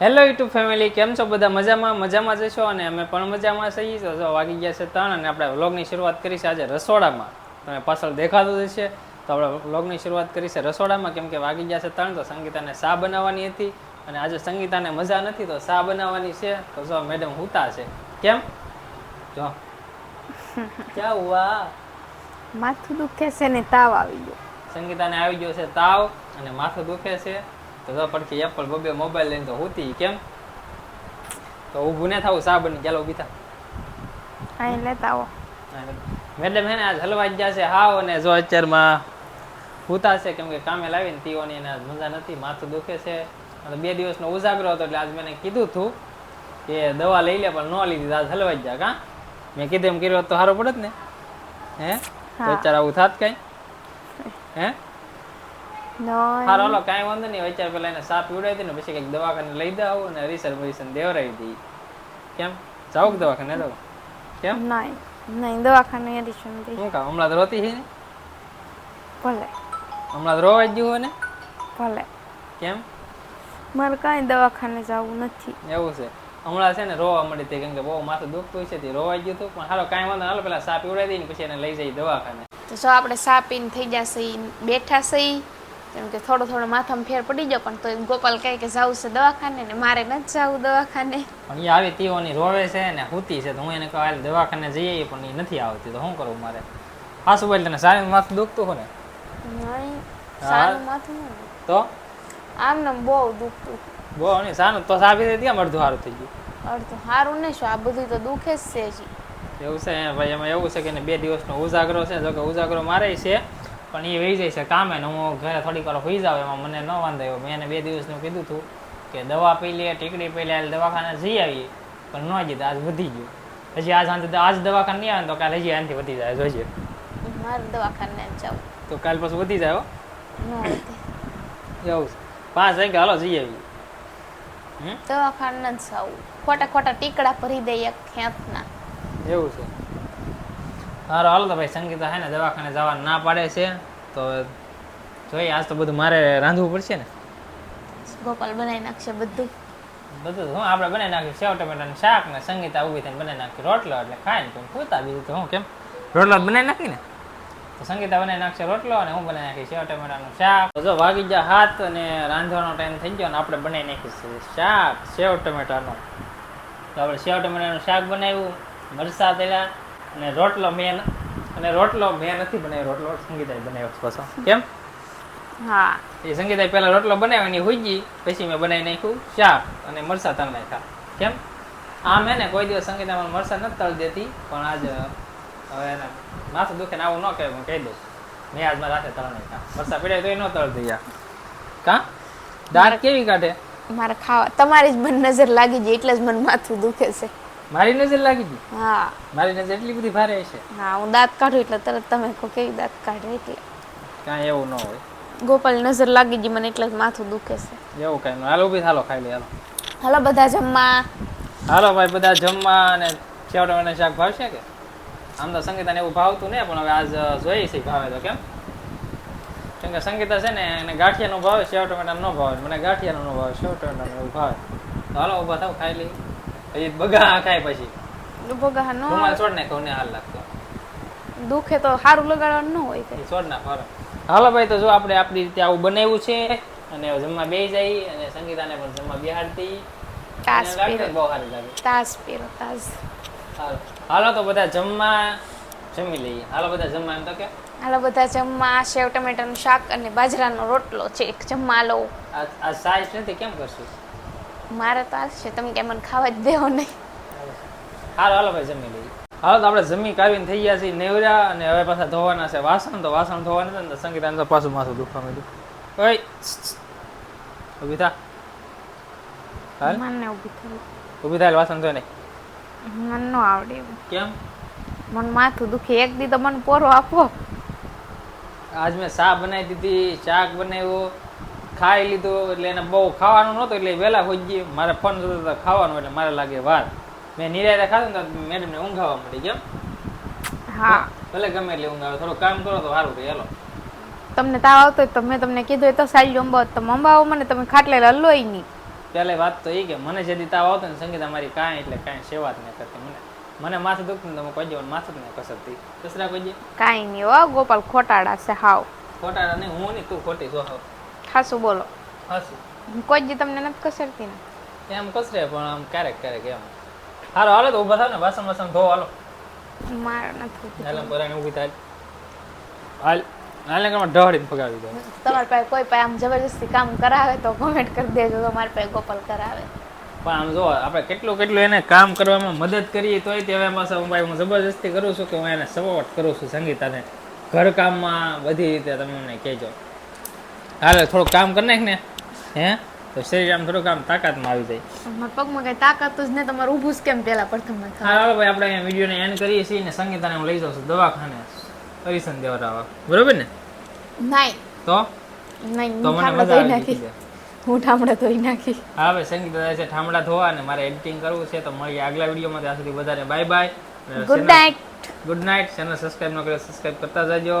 Hello YouTube family કેમ છો બધા? મજામાં? મજામાં જશો અને અમે પણ મજામાં છીએ. તો જો વાગી ગયા છે ત્રણ અને આપણે વ્લોગની શરૂઆત કરી છે આજે રસોડામાં. તમે પાછળ દેખાતું જ છે તો આપણે વ્લોગની શરૂઆત કરી છે રસોડામાં. કેમ કે વાગી ગયા છે ત્રણ તો સંગીતાને સા બનાવવાની હતી. અને આજે સંગીતાને મજા નથી તો સા બનાવવાની છે. તો જો મેડમ હુતા છે. કેમ? જો. ક્યાં હુઆ માથું દુખે છે ને તાવ આવી ગયો. સંગીતાને આવી ગયો છે તાવ અને માથું દુખે છે. તો પડખી એપલ બબે મોબાઈલ લઈને તો હોતી. કેમ? તો ઊભું ને થાવું સા બની ચાલો બીતા. અહીં લેતા આવો. મેડમ હે ને આજ હલવા જ છે હાવ અને જો અત્યારમાં હુતા છે કેમ કે કામે લાવીને તીઓની એને આજ મજા નથી. માથું દુખે છે. અને બે દિવસનો ઉજાગરો હતો એટલે આજ મેં કીધું હતું કે દવા લઈ લે પણ ન લીધી. આજ હલવા જ જા કાં? મેં કીધું એમ કર્યું તો સારું પડત ને. હે? તો અત્યારે આવું થાત કઈ. હે? હાલો કાંઈ વાંધો નહીં. વિચાર પેલા એને સાપ પીવડાવી ને પછી કંઈક દવાખાને લઈ દઉં અને હરીસર મરીસર દેવરાવી દઈ કેમ? જાઓ કે દવાખાને? જાવ કેમ? નહીં નહીં દવાખાને એડિશન દે શું કામ? હમણાં તો રોતી છે ને? ભલે. હમણાં તો રોવા જ હોય ને? ભલે. કેમ? મારે કાંઈ દવાખાને જવું નથી. એવું છે. હમણાં છે ને રોવા મળી હતી કેમ કે બહુ માથું દુખતું હોય છે તે રોવા ગયું હતું. પણ હાલો કાંઈ વાંધો નહીં, હાલો પેલા સાપ પીવડાવી દઈ ને પછી એને લઈ જઈ દવાખાને. તો જો આપણે સાપીને થઈ જશે બેઠા સહી કેમ કે થોડો થોડો માથામાં ફેર પડી ગયો પણ તો ગોપાલ કહે કે જવું છે દવાખાને ને મારે નથી જવું દવાખાને. પણ એ આવી તીઓની રોવે છે ને હુતી છે તો હું એને કહું દવાખાને જઈએ પણ એ નથી આવતી. તો શું કરવું મારે? હા બોલ તને સારું માથું દુખતું હોય ને? સારું માથું નહીં. તો? આમ ને બહુ દુખતું. બહુ નહીં સારું. તો સાબી દે કેમ અડધું સારું થઈ ગયું? અડધું સારું નહીં શું આ બધું તો દુખે જ છે એવું છે ભાઈ એમાં એવું છે કે બે દિવસનો ઉજાગરો છે. જો કે ઉજાગરો મારે છે પણ એ વહી જાય છે કામે ને હું ઘરે થોડીક વાર હોઈ જાવ એમાં મને ન વાંધો આવ્યો. મેં એને બે દિવસનું કીધું હતું કે દવા પી લે ટીકડી પી લે દવાખાને જઈ આવીએ. પણ ન જઈએ આજ વધી ગયું. હજી આજ સાંજે આજ દવાખાને નહીં આવે તો કાલે હજી આનાથી વધી જાય જોજે. મારે દવાખાને જાવ. તો કાલ પછી વધી જાય એવું પાંચ વાગે હાલો જઈ હમ? દવાખાને જ જાવ. ખોટા ખોટા ટીકડા ભરી દે એક ખેંચના એવું છે. સારું હાલો તો ભાઈ સંગીતા હે ને દવાખાને જવા ના પાડે છે. તો જોઈએ આજ તો બધું મારે રાંધવું પડશે ને? ગોપાલ બનાવી નાખશે બધું. બધું હું આપણે બનાવી નાખ્યું સેવ ટમેટાનું શાક ને સંગીતા ઊભી થઈને બનાવી નાખ્યું. રોટલો એટલે ખાય ને તું ખોતા બીજું તો હું કેમ? રોટલો બનાવી નાખી ને? તો સંગીતા બનાવી નાખશે રોટલો અને હું બનાવી નાખી સેવ ટમેટાનું શાક. જો વાગી જાય હાથ અને રાંધવાનો ટાઈમ થઈ ગયો અને આપણે બનાવી નાખીશું શાક સેવ ટમેટાનું. તો આપણે સેવ ટમેટાનું શાક બનાવ્યું મરસા તેલા અને રોટલો મેં અને રોટલો મેં નથી બનાવ્યો રોટલો સંગીતાએ બનાવ્યો પાછો. કેમ? હા. એ સંગીતાએ પહેલા રોટલો બનાવ્યો એની હુજી પછી મેં બનાવી નાખ્યું શાક અને મરસા તળ નાખ્યા કેમ? આમ હે ને કોઈ દિવસ સંગીતામાં મરસા નથી તળ દેતી પણ આજ હવે એને માથું દુખે ને આવું ન કહે હું કહી દઉં. મેં આજ મારા હાથે તળ નાખ્યા મરસા પીડે તો એ ન તળ દઈએ કા? દાંત કેવી કાઢે? મારે ખાવા તમારી જ મને નજર લાગી ગઈ એટલે જ મને માથું દુખે છે. મારી નજર લાગી ગઈ? હા. મારી નજર એટલી બધી ભારે છે હા હું દાંત કાઢું એટલે તરત તમે કહો કેવી દાંત કાઢે એટલે. કાંઈ એવું ન હોય. ગોપાલ નજર લાગી ગઈ મને એટલે જ માથું દુખે છે. એવું કાંઈ ન હાલો ઊભી હાલો ખાઈ લઈ હાલો. હાલો બધા જમવા. હાલો ભાઈ બધા જમવા અને ટમેટાનું શાક ભાવશે કે? આમ તો સંગીતાને એવું ભાવતું ને પણ હવે આજ જોઈએ છે ભાવે તો કેમ? કેમ કે સંગીતા છે ને એને ગાંઠિયાનો ભાવે સેવ ટમેટાનો ન ભાવે. મને ગાંઠિયાનો ન ભાવે સેવ ટમેટાનો એવું ભાવે. તો હાલો ઊભા થાવ ખાઈ લઈ પછી બગા ખાય પછી. નો રૂમાલ છોડ નાખો ને હાલ લાગતો. દુખે તો સારું લગાડવાનું ન હોય કઈ. છોડ ના હાલો. હાલો ભાઈ તો જો આપણે આપણી રીતે આવું બનાવ્યું છે અને જમવા બે જાય અને સંગીતાને પણ જમવા બેહાડતી. તાસ પીરો બહુ સારી લાગે. તાસ પીરો તાસ. હાલો. તો બધા જમવા જમી લઈએ. હાલો બધા જમવા એમ તો કે? હાલો બધા જમવા. સેવ ટમેટાનું શાક અને બાજરાનો રોટલો છે. એક જમવા લો આ સાઈઝ નથી કેમ કરશું? મારે તો આવશે તમે કે મને ખાવા જ દેવો નહીં. હાલો હાલો ભાઈ જમી લઈએ. હાલો તો આપણે જમી કાવીને થઈ ગયા છીએ નેવરા અને હવે પાછા ધોવાના છે વાસણ. તો વાસણ ધોવાના છે ને સંગીતાને તો પાછું માથું દુખવા માંડ્યું. ઓય ઊભી થા. હાલ. મને ઊભી ઊભી વાસણ ધોઈ નહીં મને નો આવડે કેમ? મને માથું દુખે. એક દી તો મને પોરો આપો. આજ મેં સા બનાવી દીધી શાક બનાવ્યું. ખાઈ લીધું એટલે એને બહુ ખાવાનું નહોતું એટલે વહેલા હોઈ ગઈ મારે ફોન થતો હતો ખાવાનું એટલે મારે લાગે વાર. મેં નિરાયતે ખાધું ને તો મેડમને ઊંઘાવા મળી કેમ હા. ભલે ગમે એટલે ઊંઘ આવે થોડું કામ કરો તો સારું રહે હેલો. તમને તાવ આવતો હોય તો મેં તમને કીધું એ તો સારી અંબાવો તમે અંબાવો મને તમે ખાટલે હલ્લોય નહીં પહેલા વાત તો એ કે મને જેથી તાવ આવતો ને સંગીતા મારી કાંઈ એટલે કાંઈ સેવા જ નહીં કરતી મને. મને માથું દુખતું તમે કોઈ જવાનું માથું જ નહીં કસરતી કસરા કોઈ કાંઈ નહીં હો ગોપાલ ખોટાડા છે હાવ. ખોટાડા નહીં હું નહીં તું ખોટી જો હાવ. ખાસું બોલો. હાસું? કોઈ જ તમને નથી કસરતી ને? એમ કસરે પણ આમ ક્યારેક ક્યારેક એમ. હારો હાલો તો ઊભા થાવ ને વાસણ વાસણ ધો હાલો. મારે નથી. હાલ પરાને ઊભી થાય. હાલ હાલ ને કરમાં ઢહડીને ફગાવી દો. તમારી પાસે કોઈ પાસે આમ જબરજસ્તી કામ કરાવે તો કોમેન્ટ કરી દેજો તમારી પાસે ગોપાલ કરાવે. પણ આમ જો આપણે કેટલું કેટલું એને કામ કરવામાં મદદ કરીએ તોય તે હવે પાછા હું ભાઈ હું જબરજસ્તી કરું છું કે હું એને સપોર્ટ કરું છું સંગીતાને. ઘર કામમાં બધી રીતે તમે મને કહેજો. હાલે થોડુંક કામ કરી નાખ ને. હે? તો શરીર આમ થોડુંક આમ તાકાતમાં આવી જાય. મારા પગમાં કઈ તાકાત જ નહીં તમારે ઊભું કેમ પેલા પ્રથમ હા હાલો ભાઈ આપણે અહીંયા વિડીયોને એન્ડ કરીએ છીએ ને સંગીતાને હું લઈ જાઉં છું દવાખાને. પરિસન દેવરાવા. બરોબર ને? નહીં. તો? નહીં તો મને મજા આવી. હું ઠામડા ધોઈ નાખી. હા ભાઈ સંગીત દાદા છે ઠામડા ધોવા અને મારે એડિટિંગ કરવું છે તો મળીએ આગલા વિડીયોમાં ત્યાં સુધી બધાને bye bye good night good night channel subscribe ન કરે સબસ્ક્રાઇબ કરતા જજો.